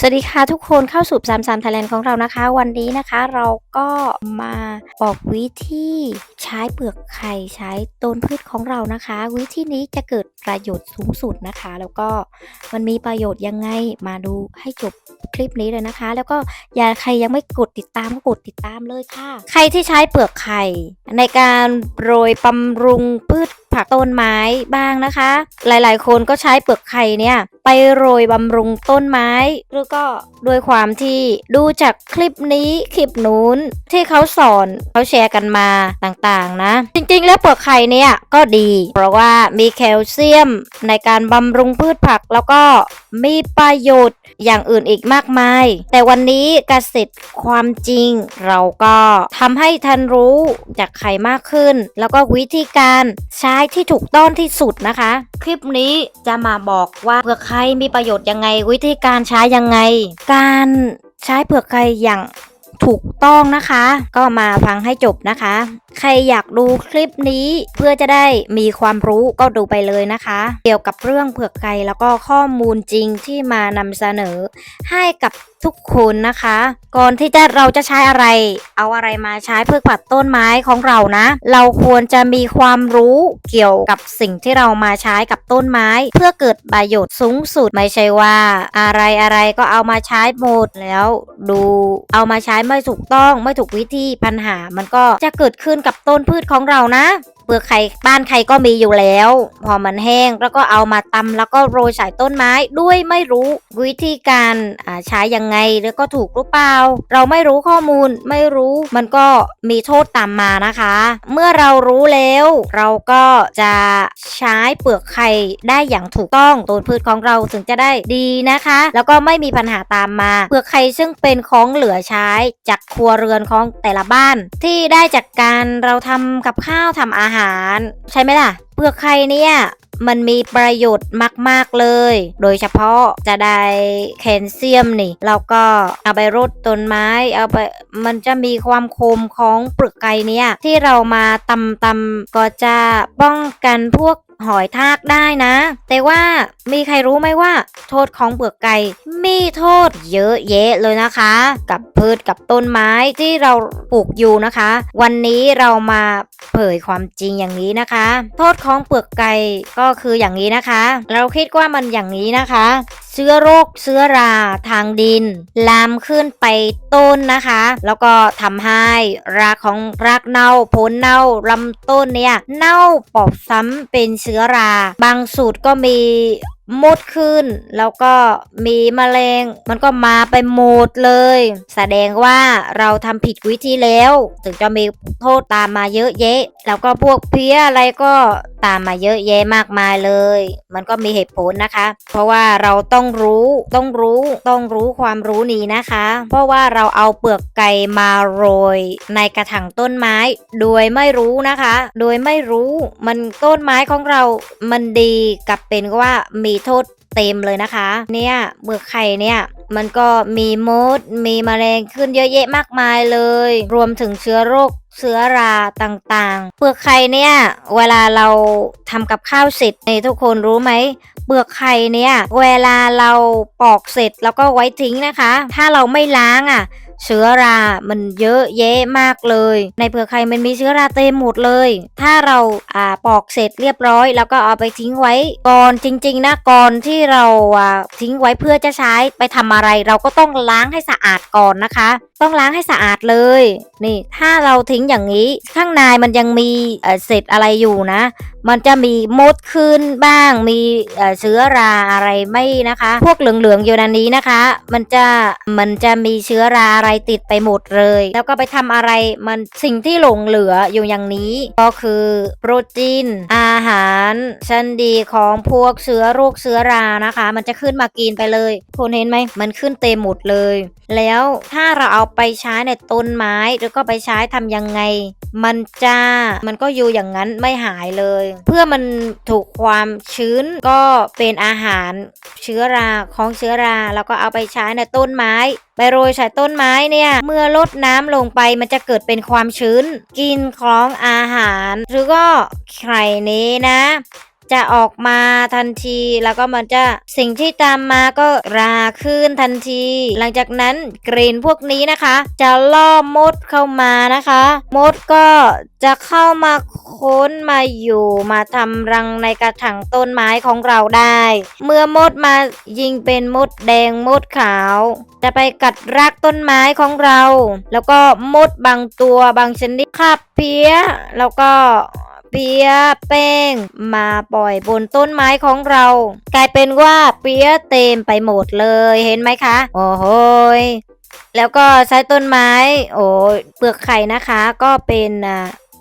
สวัสดีค่ะทุกคนเข้าสู่สามสามไทยแลนด์ของเรานะคะ วันนี้นะคะเราก็มาบอกวิธีใช้เปลือกไข่ใช้ต้นพืชของเรานะคะ วิธีนี้จะเกิดประโยชน์สูงสุดนะคะ แล้วก็มันมีประโยชน์ยังไงมาดูให้จบคลิปนี้เลยนะคะ แล้วก็อย่าใครยังไม่กดติดตามก็กดติดตามเลยค่ะ ใครที่ใช้เปลือกไข่ในการโรยบำรุงพืช ผักต้นไม้บ้างนะคะ หลายๆ คนก็ใช้เปลือกไข่เนี่ยไปโรยบำรุงต้นไม้หรือก็ด้วยความที่ดูจากคลิปนี้คลิปนู้นที่เขาสอนเขาแชร์กันมาต่างๆนะ จริงๆ แล้วเปลือกไข่เนี่ยก็ดี เพราะว่ามีแคลเซียมในการบำรุงพืชผักแล้วก็มีประโยชน์อย่างอื่นอีกมากมาย แต่วันนี้เกษตรความจริง เราก็ทำให้ท่านรู้จากไข่มากขึ้น แล้วก็วิธีการใช้ที่ถูกต้องที่สุดนะคะ คลิปนี้จะมาบอกว่าเผือกไข่มีประโยชน์ยังไงวิธีการใช้ยังไง การใช้เผือกไข่อย่าง ถูกต้องนะคะ ก็มาฟังให้จบนะคะ ใครอยากดูคลิปนี้เพื่อจะได้มีความรู้ก็ดูไปเลยนะคะ เกี่ยวกับเรื่องเผือกไก่แล้วก็ข้อมูลจริงที่มานำเสนอ ให้กับทุกคนนะคะ ก่อนที่จะเราจะใช้อะไร เอาอะไรมาใช้เพื่อปัดต้นไม้ของเรานะ เราควรจะมีความรู้เกี่ยวกับสิ่งที่เรามาใช้กับต้นไม้ เพื่อเกิดประโยชน์สูงสุดไม่ใช่ว่า อะไรอะไรก็เอามาใช้หมดแล้วดูเอามาใช้ไม่ถูกต้องไม่ถูกวิธีปัญหามันก็จะเกิดขึ้นกับต้นพืชของเรานะ เปลือกไข่บ้านใครก็มีอยู่แล้ว พอมันแห้งแล้วก็เอามาตำแล้วก็โรยใส่ต้นไม้ด้วยไม่รู้วิธีการใช้ยังไงแล้วก็ถูกหรือเปล่า เราไม่รู้ข้อมูลไม่รู้มันก็มีโทษตามมานะคะ เมื่อเรารู้แล้ว เราก็จะใช้เปลือกไข่ได้อย่างถูกต้องต้นพืชของเราถึงจะได้ดีนะคะ แล้วก็ไม่มีปัญหาตามมา เปลือกไข่ซึ่งเป็นของเหลือใช้จากครัวเรือนของแต่ละบ้าน ที่ได้จากการเราทำกับข้าวทำอาหารใช่ไหมล่ะ เปลือกไข่เนี่ยมันมีประโยชน์มาก ๆ เลย โดยเฉพาะจะได้แคลเซียมนี่ แล้วก็เอาไปรดต้นไม้ เอาไป มันจะมีความคมของเปลือกไก่เนี่ย ที่เรามาตำตำๆก็จะป้องกันพวก หอยทากได้นะ แต่ว่ามีใครรู้ไหมว่า โทษของเปลือกไก่มีโทษเยอะแยะเลยนะคะ กับพืชกับต้นไม้ที่เราปลูกอยู่นะคะ วันนี้เรามาเผยความจริงอย่างนี้นะคะ โทษของเปลือกไก่ก็คืออย่างนี้นะคะ เราคิดว่ามันอย่างนี้นะคะ เชื้อโรคเชื้อราทางดิน ลามขึ้นไปต้นนะคะ แล้วก็ทำให้รากของรากเน่าผลเน่าลำต้นเนี่ยเน่าปอบซ้ำเป็นเชื้อรา บางสูตรก็มี มดขึ้น แล้วก็มีแมลง มันก็มาไปหมดเลย แสดงว่าเราทำผิดวิธีแล้ว ถึงจะมีโทษตามมาเยอะแยะ แล้วก็พวกเพี้ยอะไรก็ตามมาเยอะแยะมากมายเลย มันก็มีเหตุผลนะคะ เพราะว่าเราต้องรู้ต้องรู้ต้องรู้ความรู้นี้นะคะ เพราะว่าเราเอาเปลือกไก่มาโรย ในกระถางต้นไม้ โดยไม่รู้นะคะ โดยไม่รู้มันต้นไม้ของเรา มันดีกับเป็นว่ามีโทษเต็มเลยนะคะ เนี่ยเปลือกไข่เนี่ยมันก็มีมด มีแมลงขึ้นเยอะแยะมากมายเลย รวมถึงเชื้อโรคเชื้อราต่างๆ เปลือกไข่เนี่ย เวลาเราทำกับข้าวเสร็จในทุกคนรู้ไหมเปลือกไข่เนี่ย เวลาเราปอกเสร็จแล้วก็ไว้ทิ้งนะคะ ถ้าเราไม่ล้างอะ เชื้อรา มันเยอะแยะมากเลย ในเปลือกไข่มันมีเชื้อราเต็มหมดเลย ถ้าเราอ่าปอกเสร็จเรียบร้อย แล้วก็เอาไปทิ้งไว้ก่อนจริง ๆ นะก่อนที่เราอ่าทิ้งไว้เพื่อจะใช้ไปทำอะไร เราก็ต้องล้างให้สะอาดก่อนนะคะต้องล้างให้สะอาดเลย นี่ ถ้าเราทิ้งอย่างนี้ ข้างในมันยังมีเศษอะไรอยู่นะ มันจะมีมดขึ้นบ้าง มีเชื้อราอะไรไม่นะคะ พวกเหลืองๆอยู่ในนี้นะคะ มันจะมันจะมีเชื้อราอะไรติดไปหมดเลย แล้วก็ไปทำอะไรมันสิ่งที่หลงเหลืออยู่อย่างนี้ ก็คือโปรตีนอาหารชั้นดีของพวกเชื้อโรคเชื้อรานะคะ มันจะขึ้นมากินไปเลยคุณเห็นไหมมันขึ้นเต็มหมดเลย แล้วถ้าเราเอาไปใช้ในต้นไม้หรือก็ไปใช้ทำยังไง มันจะมันก็อยู่อย่างนั้นไม่หายเลย เพื่อมันถูกความชื้นก็เป็นอาหารเชื้อราของเชื้อรา แล้วก็เอาไปใช้ในต้นไม้ไปโรยใส่ต้นไม้เนี่ย เมื่อลดน้ำลงไปมันจะเกิดเป็นความชื้น กินของอาหาร หรือก็ไข่นี้นะ จะออกมาทันที แล้วก็มันจะสิ่งที่ตามมาก็ราขึ้นทันที หลังจากนั้นกรีนพวกนี้นะคะ จะล่อมดเข้ามานะคะ มดก็จะเข้ามาค้นมาอยู่มาทำรังในกระถางต้นไม้ของเราได้ เมื่อมดมายิงเป็นมดแดงมดขาว จะไปกัดรากต้นไม้ของเรา แล้วก็มดบางตัวบางชนิดคาบเพี้ย แล้วก็ เพี้ยแป้ง มาปล่อยบนต้นไม้ของเรา กลายเป็นว่าเพี้ยเต็มไปหมดเลยเห็นไหมคะ โอ้โหแล้วก็ใช้ต้นไม้ โอ้เปลือกไข่นะคะ ก็เป็น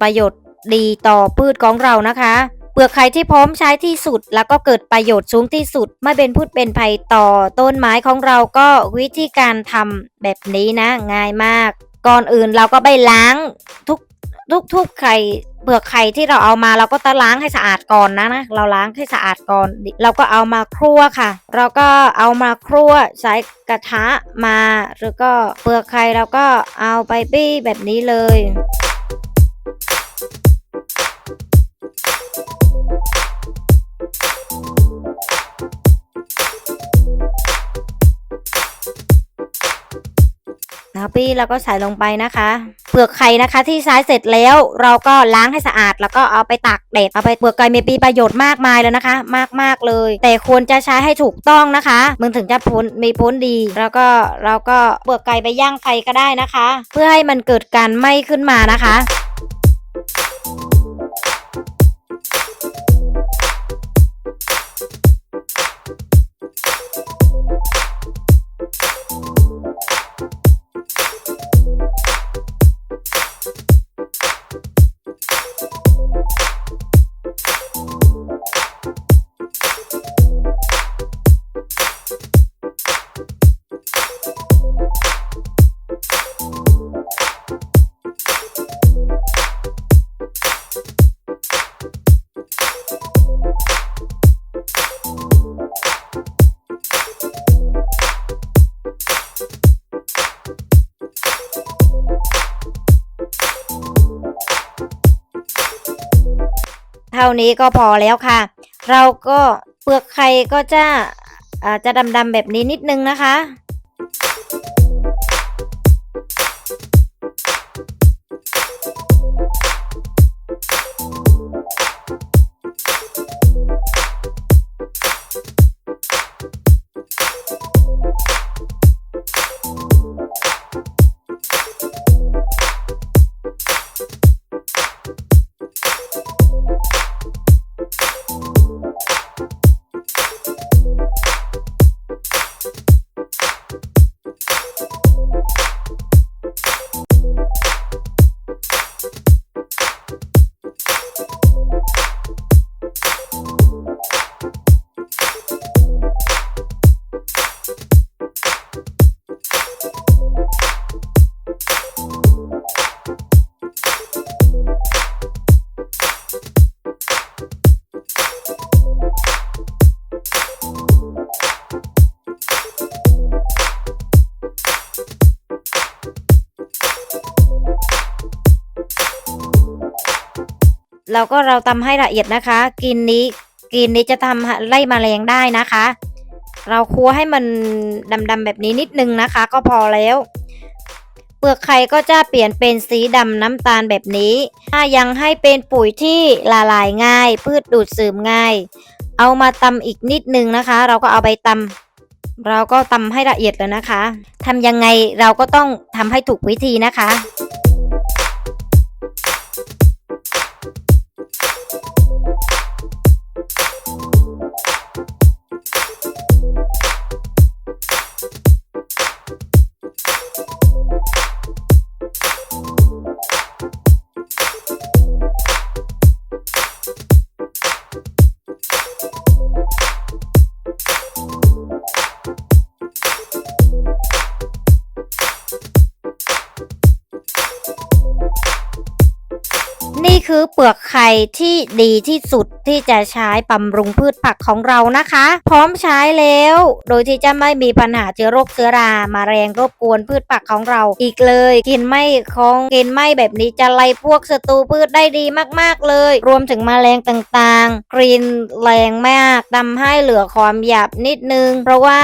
ประโยชน์ดีต่อพืชของเรานะคะเปลือกไข่ที่พร้อมใช้ที่สุด แล้วก็เกิดประโยชน์สูงที่สุด ไม่เป็นพืชเป็นภัยต่อต้นไม้ของเราก็วิธีการทำแบบนี้นะ ง่ายมาก ก่อนอื่นเราก็ไปล้างทุก ทุกทุกไข่เปลือกไข่ที่เราเอามาเราก็ต้องล้างให้สะอาดก่อนนะนะเราล้างให้สะอาดก่อน เราก็เอามาครั่วค่ะ เราก็เอามาครั่วใช้กระทะมา หรือก็เปลือกไข่เราก็เอาไปบี้แบบนี้เลย นะพี่แล้วก็ใส่ลงไปนะคะ เปลือกไข่นะคะที่ใช้เสร็จแล้วเราก็ล้างให้สะอาด แล้วก็เอาไปตากแดดเอาไปเปลือกไก่มีปีประโยชน์มากมายแล้วนะคะ มากมากๆเลย แต่ควรจะใช้ให้ถูกต้องนะคะมึงถึงจะพ้นมีพ้นดี แล้วก็เราก็เปลือกไก่ไปย่างไฟก็ได้นะคะ เพื่อให้มันเกิดการไหม้ขึ้นมานะคะ เท่านี้ก็พอแล้วค่ะ เราก็เปลือกไข่ก็จะอ่าจะดำๆแบบนี้นิดนึงนะคะ เราก็เราตำให้ละเอียดนะคะ กินนี้กินนี้จะทำไล่มแมลงได้นะคะ เราคั่วให้มันดำๆแบบนี้นิดนึงนะคะ ก็พอแล้วเปลือกไข่ก็จะเปลี่ยนเป็นสีดำน้ำตาลแบบนี้ ถ้ายังให้เป็นปุ๋ยที่ละลายง่าย พืชดูดซึมง่าย เอามาตำอีกนิดนึงนะคะ เราก็เอาไปตำเราก็ตำให้ละเอียดเลยนะคะทำยังไงเราก็ต้องทำให้ถูกวิธีนะคะ นี่คือเปลือกไข่ที่ดีที่สุดที่จะใช้บำรุงพืชผักของเรานะคะ พร้อมใช้แล้ว โดยที่จะไม่มีปัญหาเชื้อโรคเชื้อรามาแรงรบกวนพืชผักของเราอีกเลยกลินไม้ของกลินไม้แบบนี้จะไล่พวกศัตรูพืชได้ดีมากๆเลย รวมถึงแมลงต่างๆกลิ่นแรงมากทำให้เหลือความหยาบนิดนึง เพราะว่า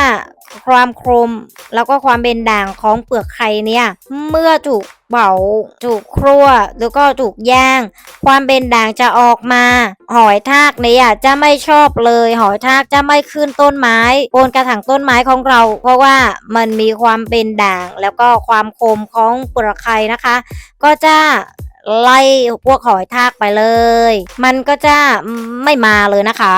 ความคมแล้วก็ความเป็นด่างของเปลือกไข่เนี่ย เมื่อถูกเผาถูกครัวแล้วก็ถูกย่าง ความเป็นด่างจะออกมา หอยทากเนี่ยจะไม่ชอบเลย หอยทากจะไม่ขึ้นต้นไม้บนกระถางต้นไม้ของเรา เพราะว่ามันมีความเป็นด่าง แล้วก็ความคมของเปลือกไข่นะคะ ก็จะไล่พวกหอยทากไปเลย มันก็จะไม่มาเลยนะคะ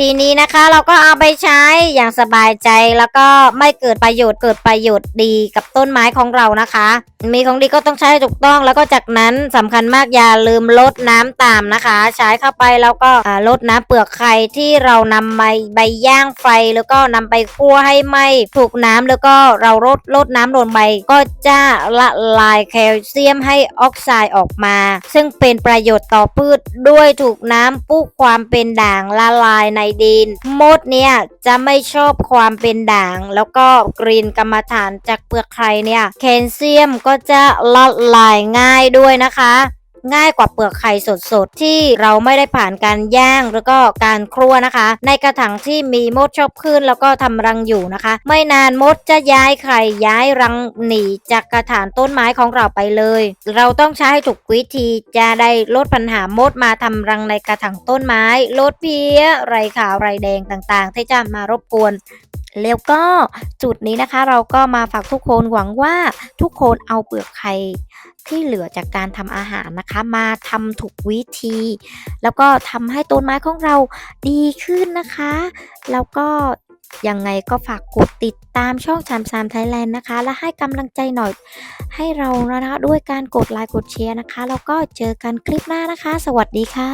ทีนี้นะคะเราก็เอาไปใช้อย่างสบายใจแล้วก็ไม่เกิดประโยชน์เกิดประโยชน์ดีกับต้นไม้ของเรานะคะ มีของดีก็ต้องใช้ให้ถูกต้อง แล้วก็จากนั้นสำคัญมากอย่าลืมลดน้ำตามนะคะ ใช้เข้าไปแล้วก็ลดน้ำเปลือกไข่ที่เรานำไปใบย่างไฟแล้วก็นำไปคั่วให้ไหมถูกน้ำแล้วก็เราลดลดน้ำลงไปก็จะละลายแคลเซียมให้ออกไซด์ออกมา ซึ่งเป็นประโยชน์ต่อพืชด้วยถูกน้ำปุ๊ความเป็นด่างละลายในดินมดเนี่ยจะไม่ชอบความเป็นด่าง แล้วก็กรีนกรรมฐานจากเปลือกไข่เนี่ยแคลเซียมก็จะละลายง่ายด้วยนะคะ ง่ายกว่าเปลือกไข่สดๆ ที่เราไม่ได้ผ่านการย่างแล้วก็การครัวนะคะ ในกระถางที่มีมดชอบขึ้นแล้วก็ทำรังอยู่นะคะ ไม่นานมดจะย้ายไข่ย้ายรังหนีจากกระถางต้นไม้ของเราไปเลย เราต้องใช้ให้ถูกวิธีจะได้ลดปัญหามดมาทำรังในกระถางต้นไม้ลดเพี้ยไรขาวไรแดงต่างๆ ที่จะมารบกวน แล้วก็จุดนี้นะคะเราก็มาฝากทุกคนหวังว่าทุกคนเอาเปลือกไข่ที่เหลือจากการทำอาหารนะคะ มาทำถูกวิธี แล้วก็ทำให้ต้นไม้ของเราดีขึ้นนะคะ แล้วก็ยังไงก็ฝากกดติดตามช่องชามซามไทยแลนด์นะคะ และให้กำลังใจหน่อยให้เรานะคะ ด้วยการกดไลค์กดแชร์นะคะ แล้วก็เจอกันคลิปหน้านะคะ สวัสดีค่ะ